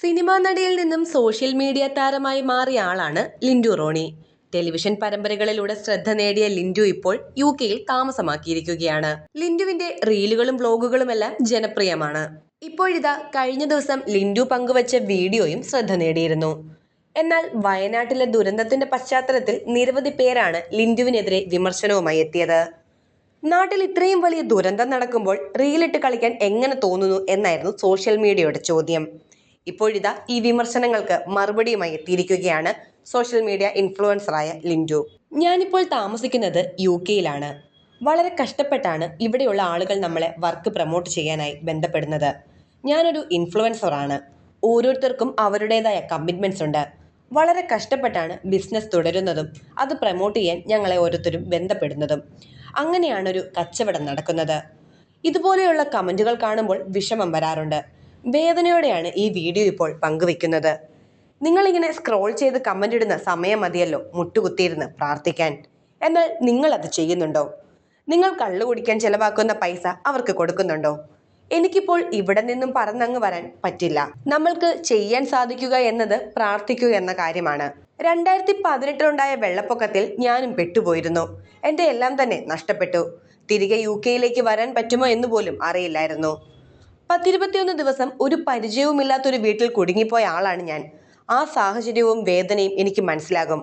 Cinema നടിയിൽ നിന്നും social media താരമായി മാറിയ ആളാണ് ലിൻഡു റോണി. ടെലിവിഷൻ പരമ്പരകളിലൂടെ ശ്രദ്ധ നേടിയ ലിൻഡു ഇപ്പോൾ യു കെയിൽ താമസമാക്കിയിരിക്കുകയാണ്. ലിൻഡുവിന്റെ റീലുകളും ബ്ലോഗുകളുമെല്ലാം ജനപ്രിയമാണ്. ഇപ്പോഴിതാ കഴിഞ്ഞ ദിവസം ലിൻഡു പങ്കുവച്ച വീഡിയോയും ശ്രദ്ധ നേടിയിരുന്നു. എന്നാൽ വയനാട്ടിലെ ദുരന്തത്തിന്റെ പശ്ചാത്തലത്തിൽ നിരവധി പേരാണ് ലിൻഡുവിനെതിരെ വിമർശനവുമായി എത്തിയത്. നാട്ടിൽ ഇത്രയും വലിയ ദുരന്തം നടക്കുമ്പോൾ റീലിട്ട് കളിക്കാൻ എങ്ങനെ തോന്നുന്നു എന്നായിരുന്നു സോഷ്യൽ മീഡിയയുടെ ചോദ്യം. ഇപ്പോഴിതാ ഈ വിമർശനങ്ങൾക്ക് മറുപടിയുമായി എത്തിയിരിക്കുകയാണ് സോഷ്യൽ മീഡിയ ഇൻഫ്ലുവൻസറായ ലിൻഡു. ഞാനിപ്പോൾ താമസിക്കുന്നത് യു കെയിലാണ്. വളരെ കഷ്ടപ്പെട്ടാണ് ഇവിടെയുള്ള ആളുകൾ നമ്മളെ വർക്ക് പ്രൊമോട്ട് ചെയ്യാനായി ബന്ധപ്പെടുന്നത്. ഞാനൊരു ഇൻഫ്ലുവൻസറാണ്. ഓരോരുത്തർക്കും അവരുടേതായ കമ്മിറ്റ്മെന്റ്സ് ഉണ്ട്. വളരെ കഷ്ടപ്പെട്ടാണ് ബിസിനസ് തുടരുന്നതും അത് പ്രൊമോട്ട് ചെയ്യാൻ ഞങ്ങളെ ഓരോരുത്തരും ബന്ധപ്പെടുന്നതും. അങ്ങനെയാണ് ഒരു കച്ചവടം നടക്കുന്നത്. ഇതുപോലെയുള്ള കമന്റുകൾ കാണുമ്പോൾ വിഷമം വരാറുണ്ട്. വേദനയോടെയാണ് ഈ വീഡിയോ ഇപ്പോൾ പങ്കുവെക്കുന്നത്. നിങ്ങളിങ്ങനെ സ്ക്രോൾ ചെയ്ത് കമന്റ് ഇടുന്ന സമയം മതിയല്ലോ മുട്ടുകുത്തിയിരുന്ന് പ്രാർത്ഥിക്കാൻ. എന്നാൽ നിങ്ങൾ അത് ചെയ്യുന്നുണ്ടോ? നിങ്ങൾ കള്ളു കുടിക്കാൻ ചെലവാക്കുന്ന പൈസ അവർക്ക് കൊടുക്കുന്നുണ്ടോ? എനിക്കിപ്പോൾ ഇവിടെ നിന്നും പറന്നങ്ങ് വരാൻ പറ്റില്ല. നമ്മൾക്ക് ചെയ്യാൻ സാധിക്കുക എന്നത് പ്രാർത്ഥിക്കുക എന്ന കാര്യമാണ്. രണ്ടായിരത്തി പതിനെട്ടിലുണ്ടായ വെള്ളപ്പൊക്കത്തിൽ ഞാനും പെട്ടുപോയിരുന്നു. എന്റെ എല്ലാം തന്നെ നഷ്ടപ്പെട്ടു. തിരികെ യു കെയിലേക്ക് വരാൻ പറ്റുമോ എന്ന് പോലും അറിയില്ലായിരുന്നു. പത്തിരുപത്തിയൊന്ന് ദിവസം ഒരു പരിചയവുമില്ലാത്തൊരു വീട്ടിൽ കുടുങ്ങിപ്പോയ ആളാണ് ഞാൻ. ആ സാഹചര്യവും വേദനയും എനിക്ക് മനസ്സിലാകും.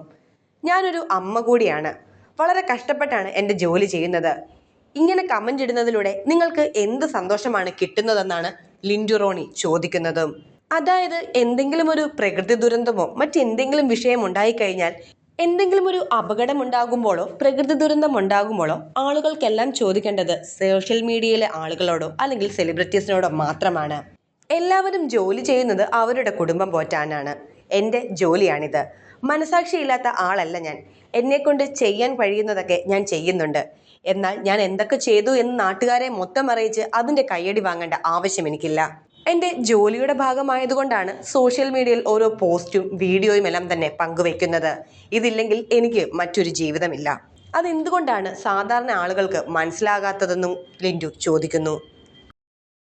ഞാനൊരു അമ്മ കൂടിയാണ്. വളരെ കഷ്ടപ്പെട്ടാണ് എന്റെ ജോലി ചെയ്യുന്നത്. ഇങ്ങനെ കമന്റ് ഇടുന്നതിലൂടെ നിങ്ങൾക്ക് എന്ത് സന്തോഷമാണ് കിട്ടുന്നതെന്നാണ് ലിൻഡുറോണി ചോദിക്കുന്നതും. അതായത് എന്തെങ്കിലും ഒരു പ്രകൃതി ദുരന്തമോ മറ്റെന്തെങ്കിലും വിഷയം ഉണ്ടായിക്കഴിഞ്ഞാൽ എന്തെങ്കിലും ഒരു അപകടം ഉണ്ടാകുമ്പോഴോ പ്രകൃതി ദുരന്തം ഉണ്ടാകുമ്പോഴോ ആളുകൾക്കെല്ലാം ചോദിക്കേണ്ടത് സോഷ്യൽ മീഡിയയിലെ ആളുകളോടോ അല്ലെങ്കിൽ സെലിബ്രിറ്റീസിനോടോ മാത്രമാണ്. എല്ലാവരും ജോലി ചെയ്യുന്നത് അവരുടെ കുടുംബം പോറ്റാനാണ്. എന്റെ ജോലിയാണിത്. മനസാക്ഷിയില്ലാത്ത ആളല്ല ഞാൻ. എന്നെക്കൊണ്ട് ചെയ്യാൻ കഴിയുന്നതൊക്കെ ഞാൻ ചെയ്യുന്നുണ്ട്. എന്നാൽ ഞാൻ എന്തൊക്കെ ചെയ്തു എന്ന് നാട്ടുകാരെ മൊത്തം അറിയിച്ച് അതിന്റെ കയ്യടി വാങ്ങേണ്ട ആവശ്യം എനിക്കില്ല. എന്റെ ജോലിയുടെ ഭാഗമായതുകൊണ്ടാണ് സോഷ്യൽ മീഡിയയിൽ ഓരോ പോസ്റ്റും വീഡിയോയും എല്ലാം തന്നെ പങ്കുവെക്കുന്നത്. ഇതില്ലെങ്കിൽ എനിക്ക് മറ്റൊരു ജീവിതമില്ല. അതെന്തുകൊണ്ടാണ് സാധാരണ ആളുകൾക്ക് മനസ്സിലാകാത്തതെന്നും ലിൻഡു ചോദിക്കുന്നു.